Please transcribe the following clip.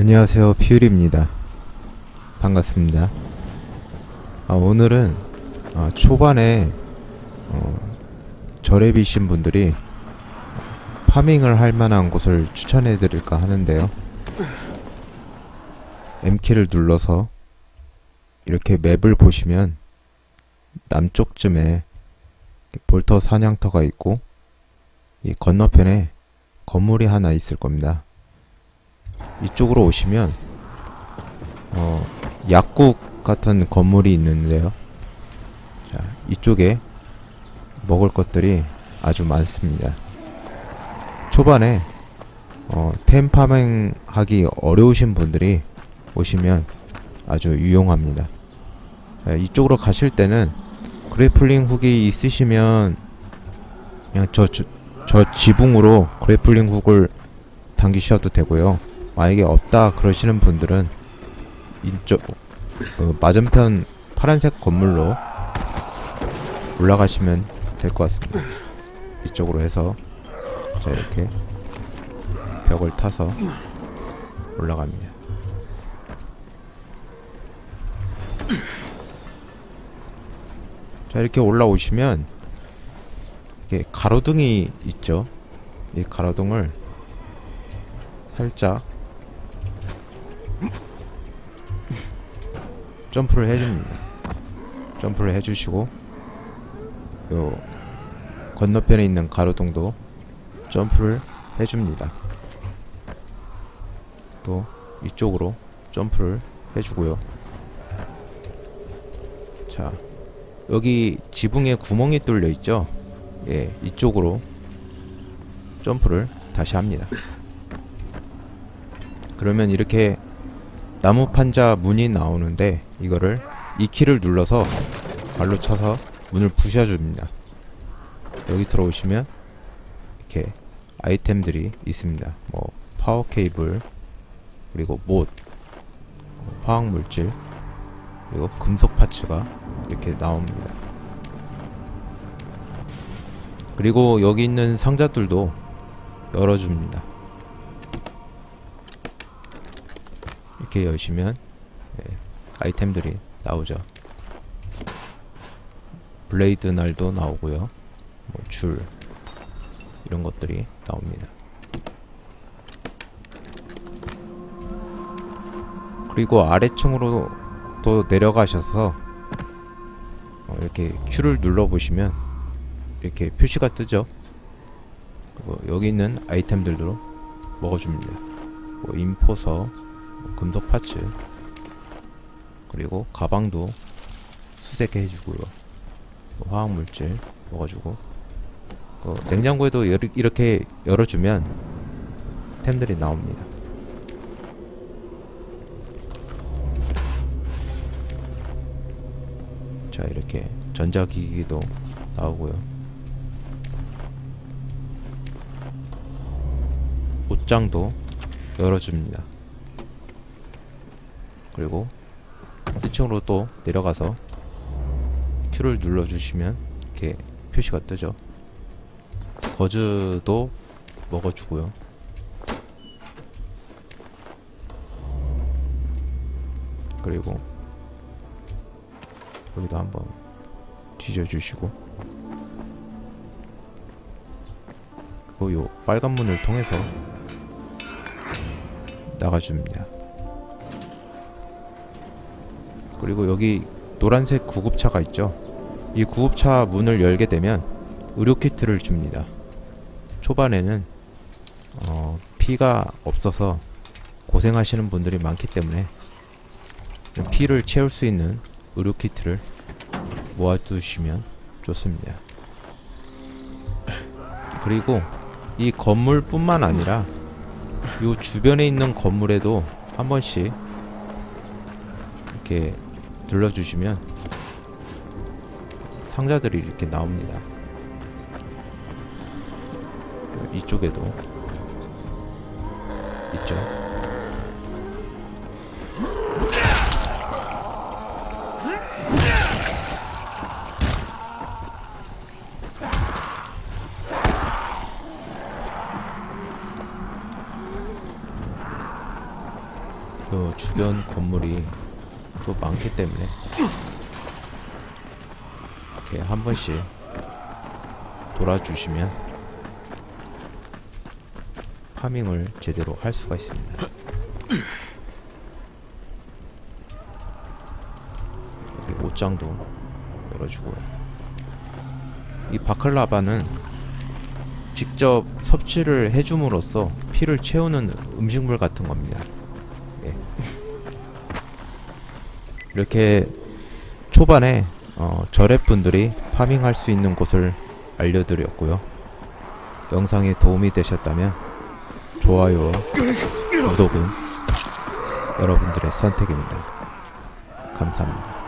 안녕하세요. 피율입니다. 반갑습니다. 아, 오늘은 아, 초반에 어, 저랩이신 분들이 파밍을 할 만한 곳을 추천해 드릴까 하는데요. M키를 눌러서 이렇게 맵을 보시면 남쪽쯤에 볼터 사냥터가 있고 이 건너편에 건물이 하나 있을 겁니다 이쪽으로 오시면 어, 약국 같은 건물이 있는데요. 자, 이쪽에 먹을 것들이 아주 많습니다. 초반에 어, 템 파밍 하기 어려우신 분들이 오시면 아주 유용합니다. 자, 이쪽으로 가실 때는 그래플링 훅이 있으시면 그냥 저, 주- 저 지붕으로 그래플링 훅을 당기셔도 되고요. 만약에 없다 그러시는 분들은 이쪽 그 맞은편 파란색 건물로 올라가시면 될 것 같습니다. 이쪽으로 해서 자 이렇게 벽을 타서 올라갑니다. 자 이렇게 올라오시면 이렇게 가로등이 있죠. 이 가로등을 살짝 점프를 해줍니다. 점프를 해주시고 요 건너편에 있는 가로등도 점프를 해줍니다. 또 이쪽으로 점프를 해주고요. 자 여기 지붕에 구멍이 뚫려 있죠? 예, 이쪽으로 점프를 다시 합니다. 그러면 이렇게 나무 판자 문이 나오는데 이거를 이 키를 눌러서 발로 쳐서 문을 부셔줍니다. 여기 들어오시면 이렇게 아이템들이 있습니다. 뭐 파워 케이블 그리고 못 어, 화학 물질 그리고 금속 파츠가 이렇게 나옵니다. 그리고 여기 있는 상자들도 열어줍니다. 이렇게 여시면 예, 아이템들이 나오죠. 블레이드 날도 나오고요. 뭐 줄 이런 것들이 나옵니다. 그리고 아래층으로 또 내려가셔서 어, 이렇게 Q를 눌러 보시면 이렇게 표시가 뜨죠. 여기 있는 아이템들도 먹어줍니다. 뭐 인포서, 뭐 금속 파츠, 그리고 가방도 수색해 주고요. 뭐 화학 물질 먹어주고, 어, 냉장고에도 열- 이렇게 열어주면 템들이 나옵니다. 자 이렇게 전자기기도 나오고요. 옷장도 열어줍니다. 그리고 1층으로 또 내려가서 Q를 눌러주시면 이렇게 표시가 뜨죠. 거즈도 먹어주고요. 그리고 여기도 한번 뒤져주시고 그리고 요 빨간 문을 통해서 나가줍니다. 그리고 여기 노란색 구급차가 있죠. 이 구급차 문을 열게 되면 의료 키트를 줍니다. 초반에는 어, 피가 없어서 고생하시는 분들이 많기 때문에 피를 채울 수 있는 의료 키트를 모아두시면 좋습니다. 그리고 이 건물뿐만 아니라 이 주변에 있는 건물에도 한 번씩 이렇게 들러주시면 상자들이 이렇게 나옵니다. 이쪽에도 있죠. 그 주변 건물이 또 많기 때문에 이렇게 한 번씩 돌아주시면 파밍을 제대로 할 수가 있습니다. 여기 옷장도 열어주고요. 이 바클라바는 직접 섭취를 해줌으로써 피를 채우는 음식물 같은 겁니다. 이렇게 초반에 어, 절앱분들이 파밍할 수 있는 곳을 알려드렸고요. 영상이 도움이 되셨다면 좋아요와 구독은 여러분들의 선택입니다. 감사합니다.